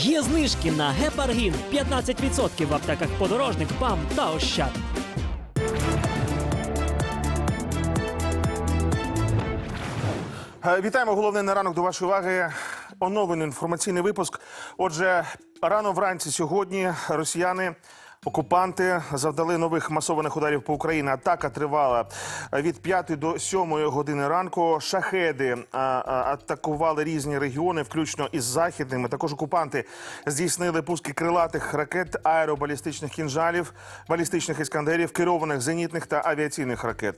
Є знижки на гепаргін 15% в аптеках подорожник, БАМ та Ощад. Е, Вітаємо головне на ранок до вашої уваги. Оновлений інформаційний випуск. Отже, рано вранці сьогодні росіяни. Окупанти завдали нових масованих ударів по Україні. Атака тривала від 5 до 7 години ранку. Шахеди а, а, атакували різні регіони, включно із західними. Також окупанти здійснили пуски крилатих ракет, аеробалістичних кінжалів, балістичних іскандерів, керованих зенітних та авіаційних ракет.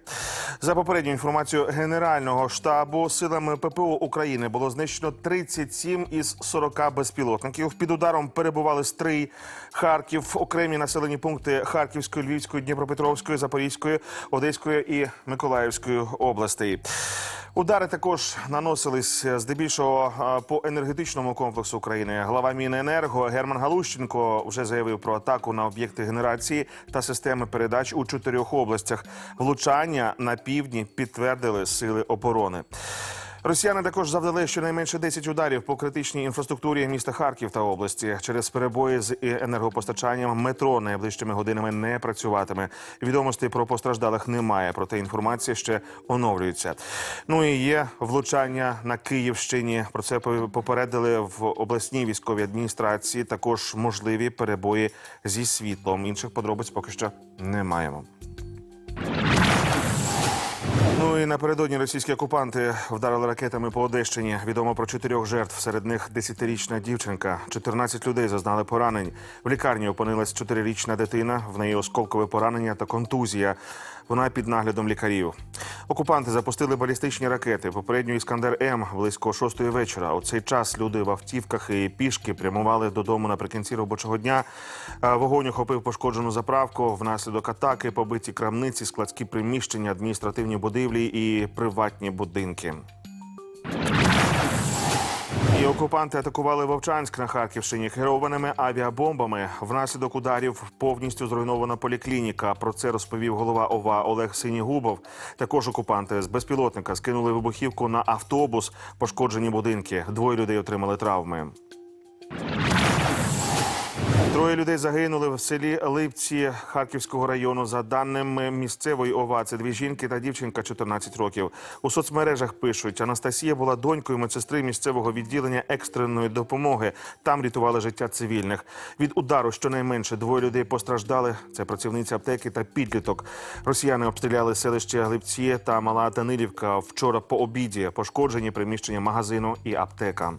За попередньою інформацією Генерального штабу силами ППО України було знищено 37 із 40 безпілотників. Під ударом перебували Стрий, Харків, окремі населені пункти Харківської, Львівської, Дніпропетровської, Запорізької, Одеської і Миколаївської областей. Удари також наносились здебільшого по енергетичному комплексу України. Глава Міненерго Герман Галущенко вже заявив про атаку на об'єкти генерації та системи передач у чотирьох областях. Влучання на півдні підтвердили сили оборони. Росіяни також завдали щонайменше 10 ударів по критичній інфраструктурі міста Харків та області. Через перебої з енергопостачанням метро найближчими годинами не працюватиме. Відомостей про постраждалих немає, проте інформація ще оновлюється. Ну і є влучання на Київщині. Про це попередили в обласній військовій адміністрації. Також можливі перебої зі світлом. Інших подробиць поки що не маємо. Ну і напередодні російські окупанти вдарили ракетами по Одещині. Відомо про чотирьох жертв. Серед них десятирічна дівчинка. 14 людей зазнали поранень. В лікарні опинилась чотирирічна дитина. В неї осколкове поранення та контузія. Вона під наглядом лікарів. Окупанти запустили балістичні ракети. Попередньо іскандер М близько шостої вечора. У цей час люди в автівках і пішки прямували додому наприкінці робочого дня. Вогонь охопив пошкоджену заправку. Внаслідок атаки побиті крамниці, складські приміщення, адміністративні будівлі і приватні будинки. І окупанти атакували Вовчанськ на Харківщині керованими авіабомбами. Внаслідок ударів повністю зруйнована поліклініка. Про це розповів голова ОВА Олег Синігубов. Також окупанти з безпілотника скинули вибухівку на автобус. Пошкоджені будинки. Двоє людей отримали травми. Троє людей загинули в селі Липці Харківського району. За даними місцевої ОВА, дві жінки та дівчинка 14 років. У соцмережах пишуть, Анастасія була донькою медсестри місцевого відділення екстреної допомоги. Там рятували життя цивільних. Від удару щонайменше двоє людей постраждали. Це працівниця аптеки та підліток. Росіяни обстріляли селище Глибці та Мала Данилівка. Вчора по обіді пошкоджені приміщення магазину і аптека.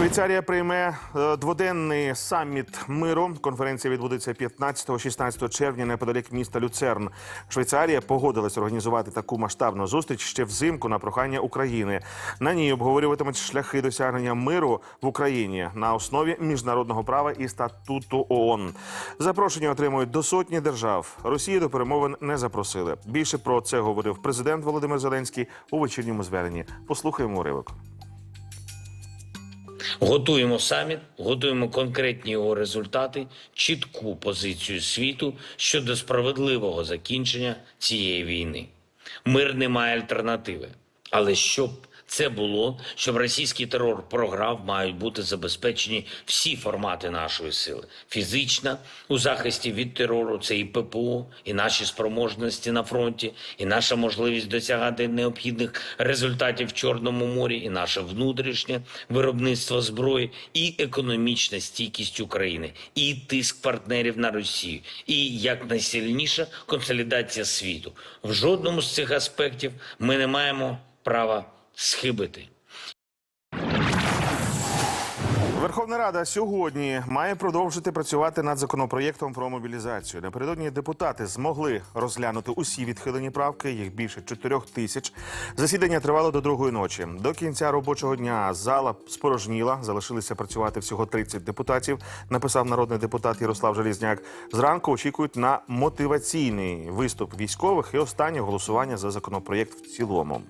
Швейцарія прийме е, дводенний саміт миру. Конференція відбудеться 15-16 червня неподалік міста Люцерн. Швейцарія погодилась організувати таку масштабну зустріч ще взимку на прохання України. На ній обговорюватимуть шляхи досягнення миру в Україні на основі міжнародного права і статуту ООН. Запрошення отримують до сотні держав. Росію до перемовин не запросили. Більше про це говорив президент Володимир Зеленський у вечірньому зверненні. Послухаємо уривок. Готуємо саміт, готуємо конкретні його результати, чітку позицію світу щодо справедливого закінчення цієї війни. Мир не має альтернативи. Але щоб це було, щоб російський терор програв, мають бути забезпечені всі формати нашої сили: фізична у захисті від терору, це і ППО, і наші спроможності на фронті, і наша можливість досягати необхідних результатів в Чорному морі, і наше внутрішнє виробництво зброї, і економічна стійкість України, і тиск партнерів на Росію, і якнайсильніша консолідація світу. В жодному з цих аспектів ми не маємо права схибити. Верховна Рада сьогодні має продовжити працювати над законопроєктом про мобілізацію. Напередодні депутати змогли розглянути усі відхилені правки. Їх більше чотирьох тисяч. Засідання тривало до другої ночі. До кінця робочого дня зала спорожніла. Залишилися працювати всього 30 депутатів. Написав народний депутат Ярослав Желізняк. Зранку очікують на мотиваційний виступ військових і останнє голосування за законопроєкт в цілому.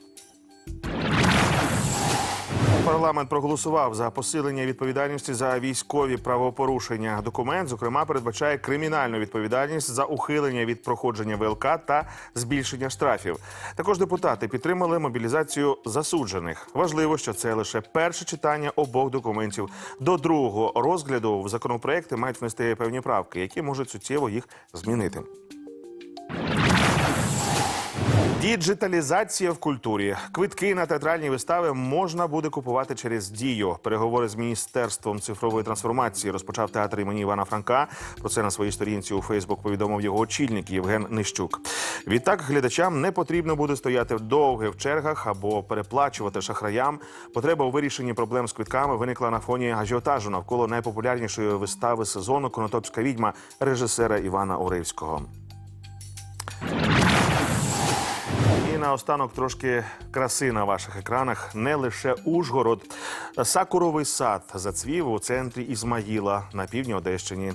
Парламент проголосував за посилення відповідальності за військові правопорушення. Документ, зокрема, передбачає кримінальну відповідальність за ухилення від проходження ВЛК та збільшення штрафів. Також депутати підтримали мобілізацію засуджених. Важливо, що це лише перше читання обох документів. До другого розгляду в законопроекти мають внести певні правки, які можуть суттєво їх змінити. Діджиталізація в культурі. Квитки на театральні вистави можна буде купувати через дію. Переговори з міністерством цифрової трансформації розпочав театр імені Івана Франка. Про це на своїй сторінці у Фейсбук повідомив його очільник Євген Нищук. Відтак глядачам не потрібно буде стояти довго в чергах або переплачувати шахраям. Потреба у вирішенні проблем з квитками виникла на фоні ажіотажу навколо найпопулярнішої вистави сезону Конотопська відьма режисера Івана Оривського. Наостанок трошки краси на ваших екранах. Не лише Ужгород. Сакуровий сад зацвів у центрі Ізмаїла на півдні Одещині.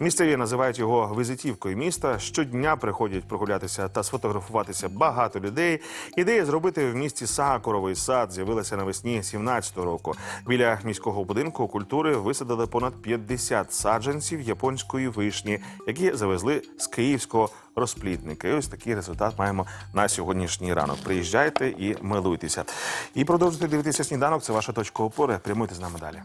Місцеві називають його візитівкою міста. Щодня приходять прогулятися та сфотографуватися багато людей. Ідея зробити в місті Сакуровий сад з'явилася навесні 17-го року. Біля міського будинку культури висадили понад 50 саджанців японської вишні, які завезли з київського розплідника. І ось такий результат маємо на сьогоднішній ранок. Приїжджайте і милуйтеся. І продовжуйте дивитися сніданок. Це ваша точка опори. Прямуйте з нами далі.